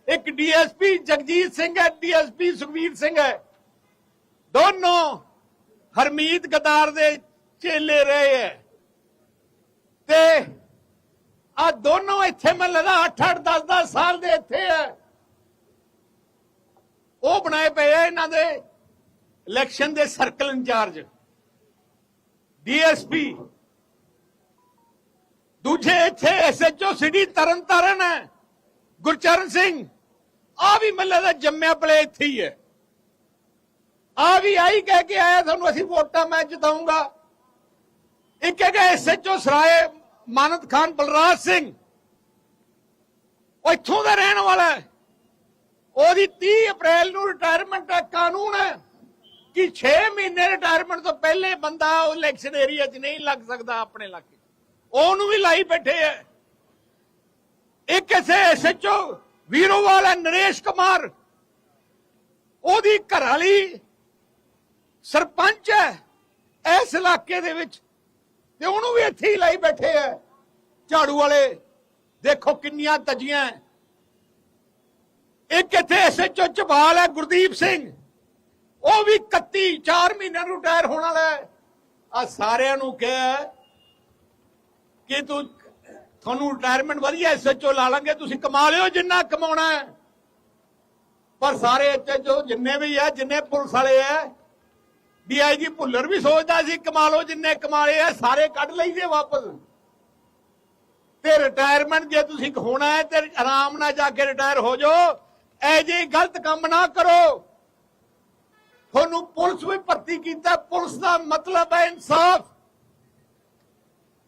ਇੱਕ ਡੀਐਸਪੀ ਜਗਜੀਤ ਸਿੰਘ ਹੈ, ਡੀਐਸਪੀ ਸੁਖਵੀਰ ਸਿੰਘ ਹੈ। ਦੋਨੋਂ ਹਰਮੀਤ ਗਦਾਰ ਦੇ ਚੇਲੇ ਰਹੇ ਹੈ। ਤੇ ਆ ਦੋਨੋਂ ਇੱਥੇ ਮੈਨੂੰ ਲੱਗਦਾ 8 8 10 10 ਸਾਲ ਦੇ ਇੱਥੇ ਹੈ ਉਹ ਬਣਾਏ ਪਏ ਆ ਇਹਨਾਂ ਦੇ ਇਲੈਕਸ਼ਨ ਦੇ ਸਰਕਲ ਇੰਚਾਰਜ, ਡੀਐਸਪੀ। ਦੂਜੇ ਇੱਥੇ ਐਸਐਚਓ ਸਿਟੀ ਤਰਨਤਾਰਨ ਹੈ ਗੁਰਚਰਨ ਸਿੰਘ। ਆ ਵੀ ਮੈਨੂੰ ਦਾ ਜੰਮਿਆ ਪਲੇ ਇੱਥੇ ਹੀ ਹੈ ਆ ਵੀ ਆਈ ਕਹਿ ਕੇ ਆਇਆ ਤੁਹਾਨੂੰ ਅਸੀਂ ਵੋਟਾਂ ਮੈਂ ਜਿਤਾਉਂਗਾ। ਇੱਕ ਹੈਗਾ ਐਸਐਚਓ ਸਰਾਏ ਮਾਨਤ ਖਾਨ ਬਲਰਾਜ ਸਿੰਘ। ਉਹ ਇੱਥੋਂ ਦਾ ਰਹਿਣ ਵਾਲਾ ਹੈ। ਉਹਦੀ 30 ਅਪ੍ਰੈਲ ਨੂੰ ਰਿਟਾਇਰਮੈਂਟ ਦਾ ਕਾਨੂੰਨ ਹੈ ਕਿ 6 ਮਹੀਨੇ ਰਿਟਾਇਰਮੈਂਟ ਤੋਂ ਪਹਿਲੇ ਬੰਦਾ ਉਹ ਇਲੈਕਸ਼ਨ ਏਰੀਆ 'ਚ ਨਹੀਂ ਲੱਗ ਸਕਦਾ ਆਪਣੇ ਇਲਾਕੇ ਉਹਨੂੰ ਵੀ ਲਾਈ ਬੈਠੇ ਐ ਇੱਕ ਐਸੇ ਐਸਐਚਓ ਵੀਰੋਵਾਲ ਹੈ, ਨਰੇਸ਼ ਕੁਮਾਰ। ਉਹਦੀ ਘਰ ਵਾਲੀ ਸਰਪੰਚ ਹੈ। ਇਸ ਇਲਾਕੇ ਦੇ ਵਿੱਚ ਤੇ ਉਹਨੂੰ ਵੀ ਇੱਥੇ ਹੀ ਲਾਈ ਬੈਠੇ ਐ। ਝਾੜੂ ਵਾਲੇ, ਦੇਖੋ ਕਿੰਨੀਆਂ ਤਜੀਆਂ ਇੱਕ ਇੱਥੇ ਐਸਐਚਓ ਚਬਾਲ ਹੈ ਗੁਰਦੀਪ ਸਿੰਘ। ਉਹ ਵੀ 31 4 ਮਹੀਨਿਆਂ ਨੂੰ ਰਿਟਾਇਰ ਹੋਣ ਵਾਲਾ ਹੈ ਆ ਸਾਰਿਆਂ ਨੂੰ ਕਿਹਾ ਕਿ ਤੂੰ, ਤੁਹਾਨੂੰ ਰਿਟਾਇਰਮੈਂਟ ਵਧੀਆ ਐਸਐਚਓ ਲਾ ਲਾਂਗੇ, ਤੁਸੀਂ ਕਮਾ ਲਿਓ ਜਿੰਨਾ ਕਮਾਉਣਾ ਹੈ ਪਰ ਸਾਰੇ ਇੱਥੇ ਜੋ ਜਿੰਨੇ ਵੀ ਆ ਜਿੰਨੇ ਪੁਲਿਸ ਵਾਲੇ ਆ ਡੀਆਈਜੀ ਭੁੱਲਰ ਵੀ ਸੋਚਦਾ ਸੀ ਕਮਾਲੋ ਜਿੰਨੇ ਕਮਾਲੇ ਆ, ਸਾਰੇ ਕੱਢ ਲਈਦੇ ਵਾਪਸ। ਤੇ ਰਿਟਾਇਰਮੈਂਟ ਜੇ ਤੁਸੀਂ ਹੋਣਾ ਹੈ, ਤੇ ਆਰਾਮ ਨਾਲ ਜਾ ਕੇ ਰਿਟਾਇਰ ਹੋ ਜਾਓ। ਐ ਜੇ ਗਲਤ ਕੰਮ ਨਾ ਕਰੋ। ਤੁਹਾਨੂੰ ਪੁਲਿਸ ਵੀ ਭਰਤੀ ਕੀਤਾ, ਪੁਲਿਸ ਦਾ ਮਤਲਬ ਹੈ ਇਨਸਾਫ।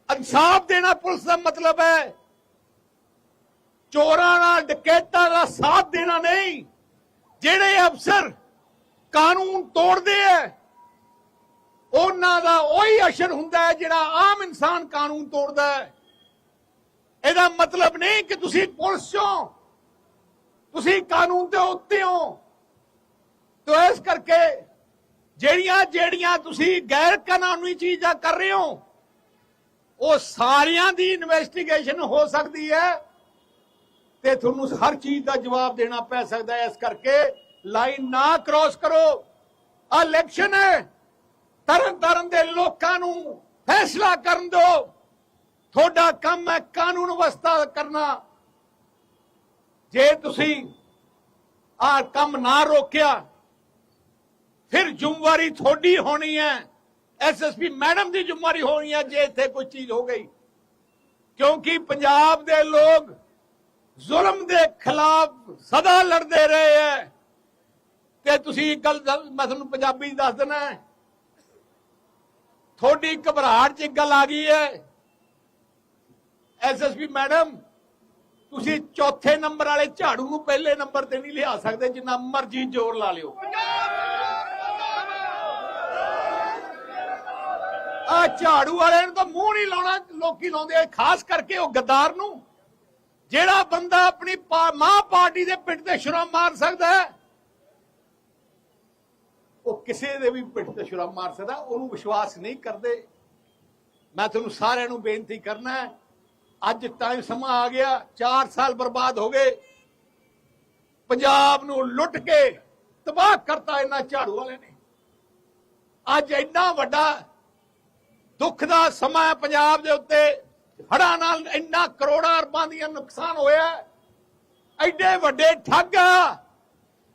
ਇਨਸਾਫ ਦੇਣਾ ਪੁਲਿਸ ਦਾ ਮਤਲਬ ਹੈ। ਚੋਰਾਂ ਨਾਲ ਡਕੈਤਾਂ ਦਾ ਸਾਥ ਦੇਣਾ ਨਹੀਂ। ਜਿਹੜੇ ਅਫਸਰ ਕਾਨੂੰਨ ਤੋੜਦੇ ਐ ਉਹਨਾਂ ਦਾ ਉਹੀ ਅਸਰ ਹੁੰਦਾ ਹੈ ਜਿਹੜਾ ਆਮ ਇਨਸਾਨ ਕਾਨੂੰਨ ਤੋੜਦਾ ਹੈ। ਇਹਦਾ ਮਤਲਬ ਨਹੀਂ ਕਿ ਤੁਸੀਂ ਪੁਲਿਸ ਚੋਂ ਤੁਸੀਂ ਕਾਨੂੰਨ ਦੇ ਉੱਤੇ ਹੋ। ਤੋ ਇਸ ਕਰਕੇ ਜਿਹੜੀਆਂ ਜਿਹੜੀਆਂ ਤੁਸੀਂ ਗੈਰ ਕਾਨੂੰਨੀ ਚੀਜ਼ਾਂ ਕਰ ਰਹੇ ਹੋ, ਉਹ ਸਾਰਿਆਂ ਦੀ ਇਨਵੈਸਟੀਗੇਸ਼ਨ ਹੋ ਸਕਦੀ ਹੈ ਤੇ ਤੁਹਾਨੂੰ ਹਰ ਚੀਜ਼ ਦਾ ਜਵਾਬ ਦੇਣਾ ਪੈ ਸਕਦਾ ਹੈ। ਇਸ ਕਰਕੇ ਲਾਈਨ ਨਾ ਕ੍ਰਾਸ ਕਰੋ। ਆ ਇਲੈਕਸ਼ਨ ਹੈ। ਤਰਨ ਦੇ ਲੋਕਾਂ ਨੂੰ ਫੈਸਲਾ ਕਰਨ ਦਿਓ। ਤੁਹਾਡਾ ਕੰਮ ਹੈ ਕਾਨੂੰਨ ਵਿਵਸਥਾ ਕਰਨਾ। ਜੇ ਤੁਸੀਂ ਆ ਕੰਮ ਨਾ ਰੋਕਿਆ, ਫਿਰ ਜ਼ਿੰਮੇਵਾਰੀ ਤੁਹਾਡੀ ਹੋਣੀ ਹੈ। ਐਸਐਸਪੀ ਮੈਡਮ ਦੀ ਜ਼ਿੰਮੇਵਾਰੀ ਹੋਣੀ ਹੈ ਜੇ ਇੱਥੇ ਕੋਈ ਚੀਜ਼ ਹੋ ਗਈ। ਕਿਉਂਕਿ ਪੰਜਾਬ ਦੇ ਲੋਕ ਜ਼ੁਲਮ ਦੇ ਖਿਲਾਫ ਸਦਾ ਲੜਦੇ ਰਹੇ ਹੈ। ਤੇ ਤੁਸੀਂ ਇੱਕ ਗੱਲ ਮੈਂ ਤੁਹਾਨੂੰ ਪੰਜਾਬੀ ਦੱਸ ਦਿੰਦਾ। ਹੈ। ਤੁਹਾਡੀ ਘਬਰਾਹਟ 'ਚ ਇੱਕ ਗੱਲ ਆ ਗਈ ਹੈ ਐਸਐਸਪੀ ਮੈਡਮ, ਤੁਸੀਂ ਚੌਥੇ ਨੰਬਰ ਵਾਲੇ ਝਾੜੂ ਨੂੰ ਪਹਿਲੇ ਨੰਬਰ ਤੇ ਨਹੀਂ ਲਿਆ ਸਕਦੇ, ਜਿੰਨਾ ਮਰਜ਼ੀ ਜ਼ੋਰ ਲਾ ਲਿਓ ਆ ਝਾੜੂ ਵਾਲਿਆਂ ਨੂੰ ਤਾਂ ਮੂੰਹ ਨਹੀਂ ਲਾਉਣਾ, ਲੋਕੀ ਲਾਉਂਦੇ ਆ, ਖਾਸ ਕਰਕੇ ਉਹ ਗੱਦਾਰ ਨੂੰ ਜਿਹੜਾ ਬੰਦਾ ਆਪਣੀ ਮਾਂ ਪਾਰਟੀ ਦੇ ਪਿੰਡ ਤੇ ਛੁਰਾ ਮਾਰ ਸਕਦਾ ਹੈ ਉਹ ਕਿਸੇ ਦੇ ਵੀ ਪਿੱਠ ਤੇ ਸ਼ਰਾਬ ਮਾਰ ਸਕਦਾ, ਉਹਨੂੰ ਵਿਸ਼ਵਾਸ ਨਹੀਂ ਕਰਦੇ। ਮੈਂ ਤੁਹਾਨੂੰ ਸਾਰਿਆਂ ਨੂੰ ਬੇਨਤੀ ਕਰਨਾ ਹੈ, ਅੱਜ ਟਾਈਮ ਸਮਾਂ ਆ ਗਿਆ 4 ਸਾਲ ਬਰਬਾਦ ਹੋ ਗਏ। ਪੰਜਾਬ ਨੂੰ ਲੁੱਟ ਕੇ ਤਬਾਹ ਕਰਤਾ ਇਹਨਾਂ ਝਾੜੂ ਵਾਲੇ ਨੇ। ਅੱਜ ਇੰਨਾ ਵੱਡਾ ਦੁੱਖ ਦਾ ਸਮਾਂ ਪੰਜਾਬ ਦੇ ਉੱਤੇ। ਹੜ੍ਹਾਂ ਨਾਲ ਇੰਨਾ ਕਰੋੜਾਂ ਅਰਬਾਂ ਦੀਆਂ ਨੁਕਸਾਨ ਹੋਇਆ ਹੈ। ਐਡੇ ਵੱਡੇ ਠੱਗ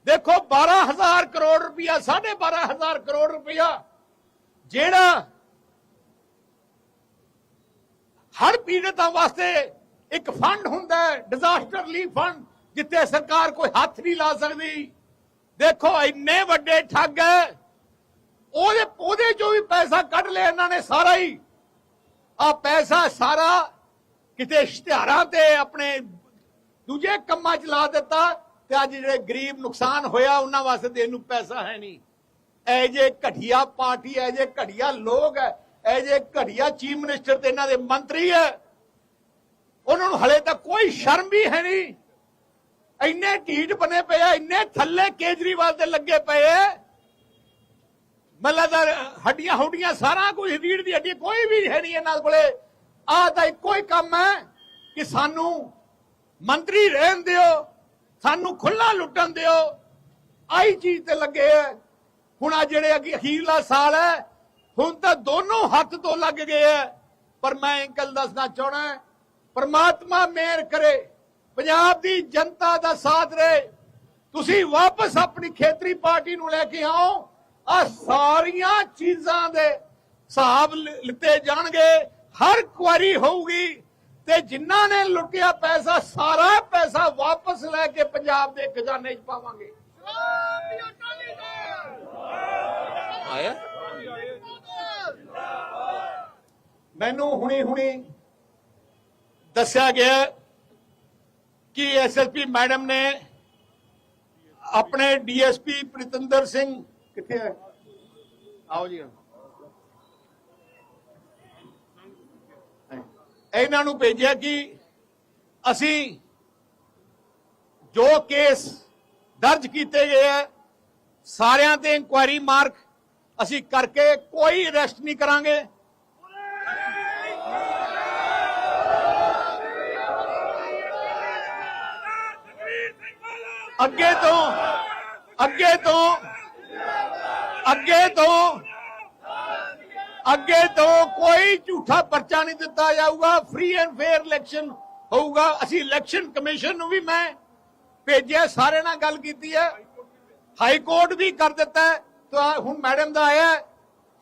ਦੇਖੋ 12000 ਕਰੋੜ ਰੁਪਇਆ 12500 ਕਰੋੜ ਰੁਪਇਆ ਜਿਹੜਾ ਹਰ ਪੀੜਤਾਂ ਵਾਸਤੇ ਇੱਕ ਫੰਡ ਹੁੰਦਾ ਹੈ ਡਿਜ਼ਾਸਟਰ ਰਿਲੀਫ ਫੰਡ ਜਿੱਥੇ ਸਰਕਾਰ ਕੋਈ ਹੱਥ ਨਹੀਂ ਲਾ ਸਕਦੀ। ਦੇਖੋ, ਇੰਨੇ ਵੱਡੇ ਠੱਗ ਹੈ, ਉਹਦੇ ਉਹਦੇ ਚੋਂ ਵੀ ਪੈਸਾ ਕੱਢ ਲਿਆ ਇਹਨਾਂ ਨੇ ਸਾਰਾ ਹੀ। ਆ ਪੈਸਾ ਸਾਰਾ ਕਿਤੇ ਇਸ਼ਤਿਹਾਰਾਂ ਤੇ ਆਪਣੇ ਦੂਜੇ ਕੰਮਾਂ 'ਚ ਲਾ ਦਿੱਤਾ। ਤੇ ਅੱਜ ਜਿਹੜੇ ਗਰੀਬ ਨੁਕਸਾਨ ਹੋਇਆ, ਉਹਨਾਂ ਵਾਸਤੇ ਦੇਣ ਨੂੰ ਪੈਸਾ ਹੈ ਨਹੀਂ। ਐ ਜੇ ਘਟੀਆ ਪਾਰਟੀ ਐ ਜੇ ਘਟੀਆ ਲੋਕ ਐ ਐ ਜੇ ਘਟੀਆ ਚੀਫ ਮਿਨਿਸਟਰ ਤੇ ਇਹਨਾਂ ਦੇ ਮੰਤਰੀ ਐ ਉਹਨਾਂ ਨੂੰ ਹਲੇ ਤੱਕ ਕੋਈ ਸ਼ਰਮ ਵੀ ਹੈ ਨਹੀਂ। ਇੰਨੇ ਢੀਠ ਬਣੇ ਪਏ ਆ, ਇੰਨੇ ਥੱਲੇ ਕੇਜਰੀਵਾਲ ਦੇ ਲੱਗੇ ਪਏ ਐ ਮੱਲਾ ਦਾ ਹੱਡੀਆਂ ਹੁੱਡੀਆਂ ਸਾਰਾ ਕੁਝ ਰੀੜ ਦੀ ਹੱਡੀ, ਕੋਈ ਵੀ ਹੈ ਨਹੀਂ ਇਹਨਾਂ ਕੋਲੇ। ਆਹ ਤਾਂ ਇੱਕੋ ਹੀ ਕੰਮ ਹੈ ਕਿ ਸਾਨੂੰ ਮੰਤਰੀ ਰਹਿਣ ਦਿਓ ਸਾਨੂੰ ਖੁੱਲਾ ਲੁੱਟਣ ਦਿਓ। ਆਈ ਚੀਜ਼ ਤੇ ਲੱਗੇ ਹੈ ਹੁਣ ਆ ਜਿਹੜੇ ਅਖੀਰਲਾ ਸਾਲ ਹੈ ਹੁਣ ਤਾਂ ਦੋਨੋਂ ਹੱਥ ਤੋਂ ਲੱਗ ਗਏ ਹੈ ਪਰ ਮੈਂ ਇੱਕ ਦੱਸਣਾ ਚਾਹਣਾ ਪਰਮਾਤਮਾ ਮਿਹਰ ਕਰੇ, ਪੰਜਾਬ ਦੀ ਜਨਤਾ ਦਾ ਸਾਥ ਰਹੇ। ਤੁਸੀਂ ਵਾਪਸ ਆਪਣੀ ਖੇਤਰੀ ਪਾਰਟੀ ਨੂੰ ਲੈ ਕੇ ਆਓ ਆ ਸਾਰੀਆਂ ਚੀਜ਼ਾਂ ਦੇ ਹਿਸਾਬ ਲਿੱਤੇ ਜਾਣਗੇ। ਹਰ ਕੁਆਰੀ ਹੋਊਗੀ। ਤੇ ਜਿਨ੍ਹਾਂ ਨੇ ਲੁੱਟਿਆ ਪੈਸਾ ਸਾਰਾ ਪੈਸਾ ਵਾਪਸ ਲੈ ਕੇ ਪੰਜਾਬ ਦੇ ਖਜ਼ਾਨੇ 'ਚ ਪਾਵਾਂਗੇ। ਆਇਆ? ਮੈਨੂੰ ਹੁਣੀ ਹੁਣੀ ਦੱਸਿਆ ਗਿਆ ਕਿ ਐਸਐਸਪੀ ਮੈਡਮ ਨੇ ਆਪਣੇ ਡੀਐਸਪੀ ਪ੍ਰਿਤੰਦਰ ਸਿੰਘ ਕਿੱਥੇ ਹੈ ਆਓ ਜੀ ਇਹਨਾਂ ਨੂੰ ਭੇਜਿਆ ਕਿ ਅਸੀਂ ਜੋ ਕੇਸ ਦਰਜ ਕੀਤੇ ਗਏ ਹੈ ਸਾਰਿਆਂ ਤੇ ਇਨਕੁਆਇਰੀ ਮਾਰਕ ਅਸੀਂ ਕਰਕੇ ਕੋਈ ਅਰੈਸਟ ਨਹੀਂ ਕਰਾਂਗੇ। ਅੱਗੇ ਤੋਂ ਅੱਗੇ ਤੋਂ ਅੱਗੇ ਤੋਂ ਅੱਗੇ ਤੋਂ ਕੋਈ ਝੂਠਾ ਪਰਚਾ ਨਹੀਂ ਦਿੱਤਾ ਜਾਊਗਾ ਫ੍ਰੀ ਐਂਡ ਫੇਅਰ ਇਲੈਕਸ਼ਨ ਹੋਊਗਾ। ਅਸੀਂ ਇਲੈਕਸ਼ਨ ਕਮਿਸ਼ਨ ਨੂੰ ਵੀ ਮੈਂ ਭੇਜਿਆ ਸਾਰੇ ਨਾਲ ਗੱਲ ਕੀਤੀ ਹੈ। ਹਾਈ ਕੋਰਟ ਵੀ ਕਰ ਦਿੱਤਾ ਤਾਂ ਹੁਣ ਮੈਡਮ ਦਾ ਆਇਆ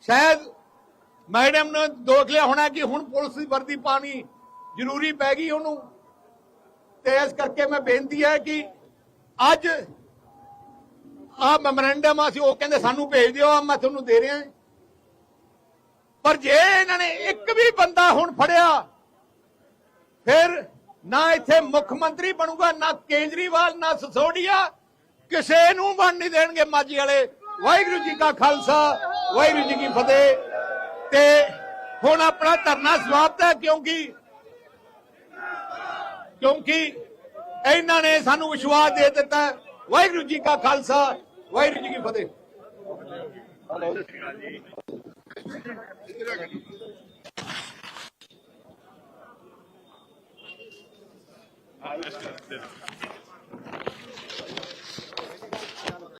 ਸ਼ਾਇਦ ਮੈਡਮ ਨੇ ਦੋਖ ਲਿਆ ਹੋਣਾ ਕਿ ਹੁਣ ਪੁਲਿਸ ਦੀ ਵਰਦੀ ਪਾਣੀ ਜ਼ਰੂਰੀ ਪੈ ਗਈ ਉਹਨੂੰ। ਤੇ ਇਸ ਕਰਕੇ ਮੈਂ ਬੇਨਤੀ ਹੈ ਕਿ ਅੱਜ ਆ ਮੈਮੋਰੈਂਡਮ ਅਸੀਂ ਉਹ ਕਹਿੰਦੇ ਸਾਨੂੰ ਭੇਜ ਦਿਓ ਆ ਮੈਂ ਤੁਹਾਨੂੰ ਦੇ ਰਿਹਾ ਪਰ ਜੇ ਇਹਨਾਂ ਨੇ ਇੱਕ ਵੀ ਬੰਦਾ ਹੁਣ ਫੜਿਆ, ਫਿਰ ਨਾ ਇੱਥੇ ਮੁੱਖ ਮੰਤਰੀ ਬਣੂਗਾ, ਨਾ ਕੇਜਰੀਵਾਲ, ਨਾ ਸਸੋਡੀਆ। ਕਿਸੇ ਨੂੰ ਬਣ ਨਹੀਂ ਦੇਣਗੇ ਮਾਝੇ ਵਾਲੇ। ਵਾਹਿਗੁਰੂ ਜੀ ਕਾ ਖਾਲਸਾ, ਵਾਹਿਗੁਰੂ ਜੀ ਕੀ ਫਤਿਹ। ਤੇ ਹੁਣ ਆਪਣਾ ਧਰਨਾ ਸਮਾਪਤ ਹੈ, ਕਿਉਂਕਿ ਕਿਉਂਕਿ ਇਹਨਾਂ ਨੇ ਸਾਨੂੰ ਵਿਸ਼ਵਾਸ ਦੇ ਦਿੱਤਾ। ਵਾਹਿਗੁਰੂ ਜੀ ਕਾ ਖਾਲਸਾ, ਵਾਹਿਗੁਰੂ ਜੀ ਕੀ ਫਤਿਹ। Thank you.